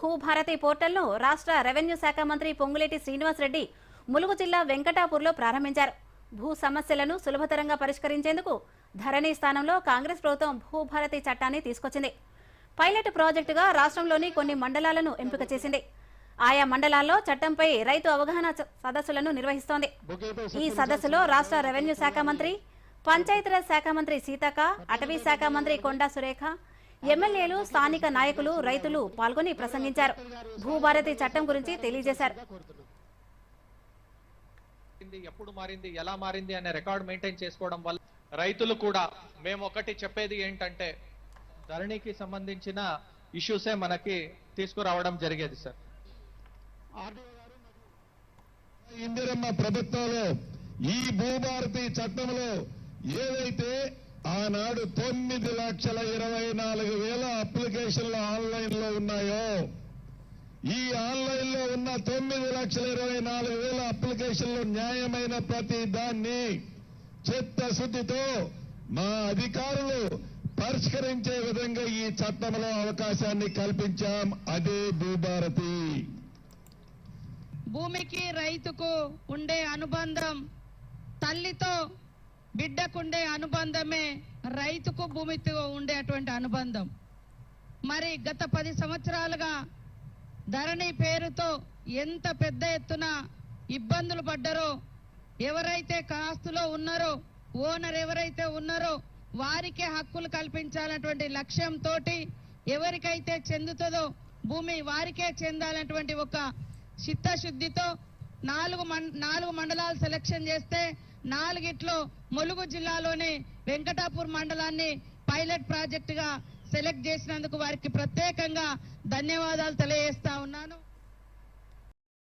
భూభారతి పోర్టల్ను రాష్ట్ర రెవెన్యూ శాఖ మంత్రి పొంగులేటి శ్రీనివాసరెడ్డి ములుగు జిల్లా వెంకటాపూర్లో ప్రారంభించారు. భూ సమస్యలను సులభతరంగా పరిష్కరించేందుకు ధరణి స్థానంలో కాంగ్రెస్ ప్రభుత్వం భూభారతి చట్టాన్ని తీసుకొచ్చింది. పైలట్ ప్రాజెక్టుగా రాష్ట్రంలోని కొన్ని మండలాలను ఎంపిక చేసింది. ఆయా మండలాల్లో చట్టంపై రైతు అవగాహన సదస్సులను నిర్వహిస్తోంది. ఈ సదస్సులో రాష్ట్ర రెవెన్యూ శాఖ మంత్రి పంచాయతీరాజ్ శాఖ మంత్రి సీతక్క అటవీ శాఖ మంత్రి కొండా సురేఖ ఎమ్మెల్యేలు స్థానిక నాయకులు రైతులు పాల్గొని ప్రసంగించారు. భూభారతి చట్టం గురించి తెలియజేశారు. మారింది ఎప్పుడు మారింది ఎలా మారింది అనే రికార్డ్ మెయింటైన్ చేసుకోవడం వల్ల రైతులు కూడా మేము ఒకటి చెప్పేది ఏంటంటే ధరణికి సంబంధించిన ఇష్యూసే మనకి తీసుకురావడం జరిగేది సార్. ఇందిరమ్మ ప్రభుత్వంలో ఈ భూభారతి చట్టంలో ఏదైతే ఆనాడు తొమ్మిది లక్షల ఇరవై నాలుగు వేల అప్లికేషన్లు ఆన్లైన్లో ఉన్నాయో ఈ ఆన్లైన్లో ఉన్న తొమ్మిది లక్షల ఇరవై నాలుగు వేల అప్లికేషన్లు న్యాయమైన ప్రతి దాన్ని చిత్తశుద్ధితో మా అధికారులు పరిష్కరించే విధంగా ఈ చట్టంలో అవకాశాన్ని కల్పించాం. అదే భూభారతి. భూమికి రైతుకు ఉండే అనుబంధం తల్లితో బిడ్డకుండే అనుబంధమే రైతుకు భూమితో ఉండేటువంటి అనుబంధం. మరి గత పది సంవత్సరాలుగా ధరణి పేరుతో ఎంత పెద్ద ఎత్తున ఇబ్బందులు పడ్డారో ఎవరైతే కాస్తులో ఉన్నారో ఓనర్ ఎవరైతే ఉన్నారో వారికే హక్కులు కల్పించాలన్నటువంటి లక్ష్యంతో ఎవరికైతే చెందుతుందో భూమి వారికే చెందాలన్నటువంటి ఒక చిత్తశుద్ధితో నాలుగు మం- నాలుగు మండలాలు సెలక్షన్ చేస్తే నాలుగిట్లో ములుగు జిల్లాలోని వెంకటాపూర్ మండలాన్ని పైలట్ ప్రాజెక్టుగా సెలెక్ట్ చేసినందుకు వారికి ప్రత్యేకంగా ధన్యవాదాలు తెలియజేస్తా